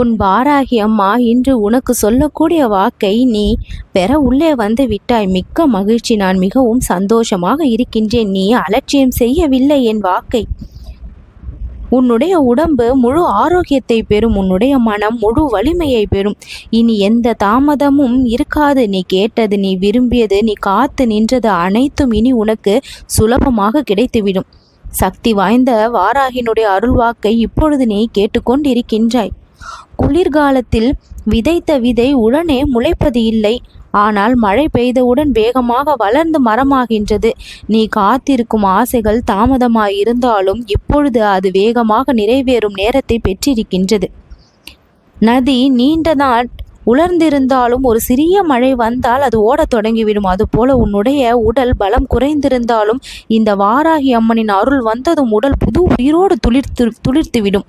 உன் வாராகி அம்மா இன்று உனக்கு சொல்லக்கூடிய வாக்கை நீ பெற உள்ளே வந்து விட்டாய். மிக்க மகிழ்ச்சி. நான் மிகவும் சந்தோஷமாக இருக்கின்றேன். நீ அலட்சியம் செய்யவில்லை என் வாக்கை. உன்னுடைய உடம்பு முழு ஆரோக்கியத்தை பெறும். உன்னுடைய மனம் முழு வலிமையை பெறும். இனி எந்த தாமதமும் இருக்காது. நீ கேட்டது நீ விரும்பியது நீ காத்து நின்றது அனைத்தும் இனி உனக்கு சுலபமாக கிடைத்துவிடும். சக்தி வாய்ந்த வாராகினுடைய அருள்வாக்கை இப்பொழுது நீ கேட்டுக்கொண்டிருக்கின்றாய். குளிர்காலத்தில் விதைத்த விதை உடனே முளைப்பது இல்லை. ஆனால் மழை பெய்தவுடன் வேகமாக வளர்ந்து மரமாகின்றது. நீ காத்திருக்கும் ஆசைகள் தாமதமாயிருந்தாலும் இப்பொழுது அது வேகமாக நிறைவேறும் நேரத்தை பெற்றிருக்கின்றது. நதி நீண்ட நாள் உலர்ந்திருந்தாலும் ஒரு சிறிய மழை வந்தால் அது ஓடத் தொடங்கிவிடும். அதுபோல உன்னுடைய உடல் பலம் குறைந்திருந்தாலும் இந்த வாராகி அம்மனின் அருள் வந்ததும் உடல் புது உயிரோடு துளிர்த்து துளிர்த்துவிடும்.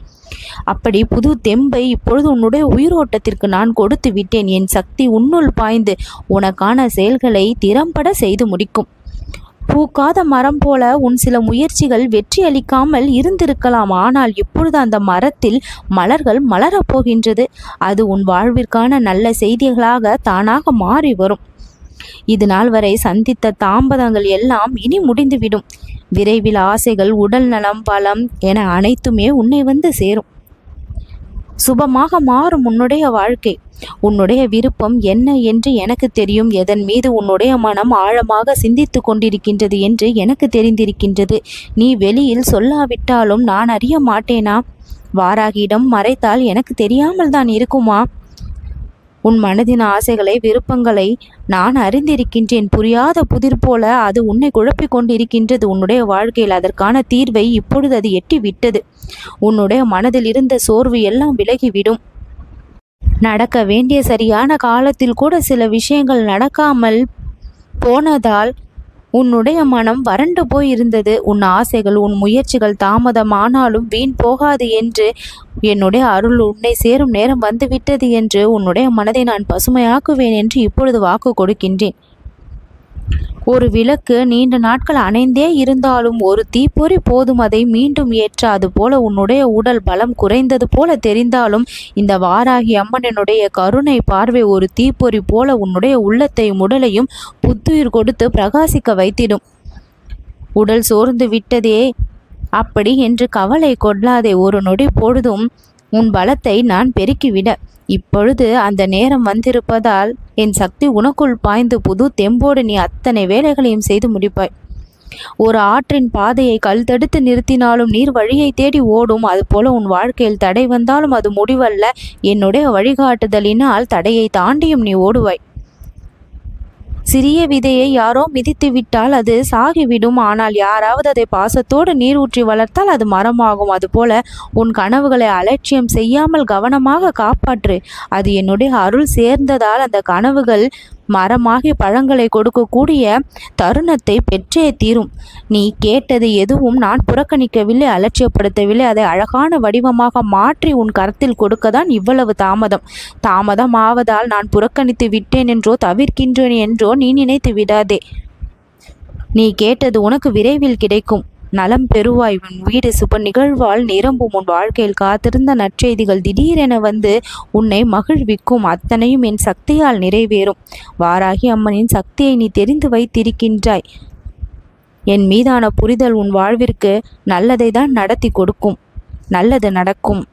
அப்படி புது தெம்பை இப்பொழுது உன்னுடைய உயிரோட்டத்திற்கு நான் கொடுத்து விட்டேன் என் சக்தி உன்னுள் பாய்ந்து உனக்கான செயல்களை திறம்பட செய்து முடிக்கும். பூக்காத மரம் போல உன் சில முயற்சிகள் வெற்றி அளிக்காமல் இருந்திருக்கலாம். ஆனால் இப்பொழுது அந்த மரத்தில் மலர்கள் மலரப் போகின்றது. அது உன் வாழ்விற்கான நல்ல செய்திகளாக தானாக மாறி வரும். இது நாள் வரை சந்தித்த தாம்பதங்கள் எல்லாம் இனி முடிந்துவிடும். விரைவில் ஆசைகள் உடல் நலம் பலம் என அனைத்துமே உன்னை வந்து சேரும். சுபமாக மாறும் உன்னுடைய வாழ்க்கை. உன்னுடைய விருப்பம் என்ன என்று எனக்கு தெரியும். எதன் மீது உன்னுடைய மனம் ஆழமாக சிந்தித்து கொண்டிருக்கின்றது என்று எனக்கு தெரிந்திருக்கின்றது. நீ வெளியில் சொல்லாவிட்டாலும் நான் அறிய மாட்டேனா? வாராகியிடம் மறைத்தால் எனக்கு தெரியாமல் தான் இருக்குமா? உன் மனதின் ஆசைகளை விருப்பங்களை நான் அறிந்திருக்கின்றேன். புரியாத புதிர் போல அது உன்னை குழப்பிக் கொண்டிருக்கின்றது. உன்னுடைய வாழ்க்கையில் அதற்கான தீர்வை இப்பொழுது அது எட்டி விட்டது உன்னுடைய மனதில் இருந்த சோர்வு எல்லாம் விலகிவிடும். நடக்க வேண்டிய சரியான காலத்தில் கூட சில விஷயங்கள் நடக்காமல் போனதால் உன்னுடைய மனம் வறண்டு போய் இருந்தது உன் ஆசைகள் உன் முயற்சிகள் தாமதமானாலும் வீண் போகாது என்று என்னுடைய அருள் உன்னை சேரும் நேரம் வந்துவிட்டது என்று உன்னுடைய மனதை நான் பசுமையாக்குவேன் என்று இப்பொழுது வாக்கு கொடுக்கின்றேன். ஒரு விளக்கு நீண்ட நாட்கள் அணைந்தே இருந்தாலும் ஒரு தீப்பொறி போதும் அதை மீண்டும் ஏற்றாது போல உன்னுடைய உடல் பலம் குறைந்தது போல தெரிந்தாலும் இந்த வாராகி அம்மனினுடைய கருணை பார்வை ஒரு தீப்பொறி போல உன்னுடைய உள்ளத்தையும் உடலையும் புத்துயிர் கொடுத்து பிரகாசிக்க வைத்திடும். உடல் சோர்ந்து விட்டதே அப்படி என்று கவலை கொள்ளாதே. ஒரு நொடி பொழுதும் உன் பலத்தை நான் பெருக்கிவிட. இப்பொழுது அந்த நேரம் வந்திருப்பதால் என் சக்தி உனக்குள் பாய்ந்து புது தெம்போடு நீ அத்தனை வேலைகளையும் செய்து முடிப்பாய். ஒரு ஆற்றின் பாதையை கல் தடுத்து நிறுத்தினாலும் நீர் வழியை தேடி ஓடும். அதுபோல உன் வாழ்க்கையில் தடை வந்தாலும் அது முடிவல்ல. என்னுடைய வழிகாட்டுதலினால் தடையை தாண்டியும் நீ ஓடுவாய். சிறிய விதையை யாரோ மிதித்து விட்டால் அது சாகிவிடும். ஆனால் யாராவது அதை பாசத்தோடு நீர் ஊற்றி வளர்த்தால் அது மரமாகும். அதுபோல உன் கனவுகளை அலட்சியம் செய்யாமல் கவனமாக காப்பாற்று. அது என்னுடைய அருள் சேர்ந்ததால் அந்த கனவுகள் மரமாகி பழங்களை கொடுக்கக்கூடிய தருணத்தை பெற்றே தீரும். நீ கேட்டது எதுவும் நான் புறக்கணிக்கவில்லை அலட்சியப்படுத்தவில்லை. அதை அழகான வடிவமாக மாற்றி உன் கரத்தில் கொடுக்கதான் இவ்வளவு தாமதம். தாமதம் ஆவதால் நான் புறக்கணித்து விட்டேன் என்றோ தவிர்க்கின்றேன் என்றோ நீ நினைத்து விடாதே. நீ கேட்டது உனக்கு விரைவில் கிடைக்கும். நலம் பெறுவாய். உன் வீடு சுப நிகழ்வால் நிரம்பும் உன் வாழ்க்கையில் காத்திருந்த நற்செய்திகள் திடீரென வந்து உன்னை மகிழ்விக்கும். அத்தனையும் என் சக்தியால் நிறைவேறும். வாராகி அம்மனின் சக்தியை நீ தெரிந்து வைத்திருக்கின்றாய். என் மீதான புரிதல் உன் வாழ்விற்கு நல்லதை தான் நடத்தி கொடுக்கும். நல்லது நடக்கும்.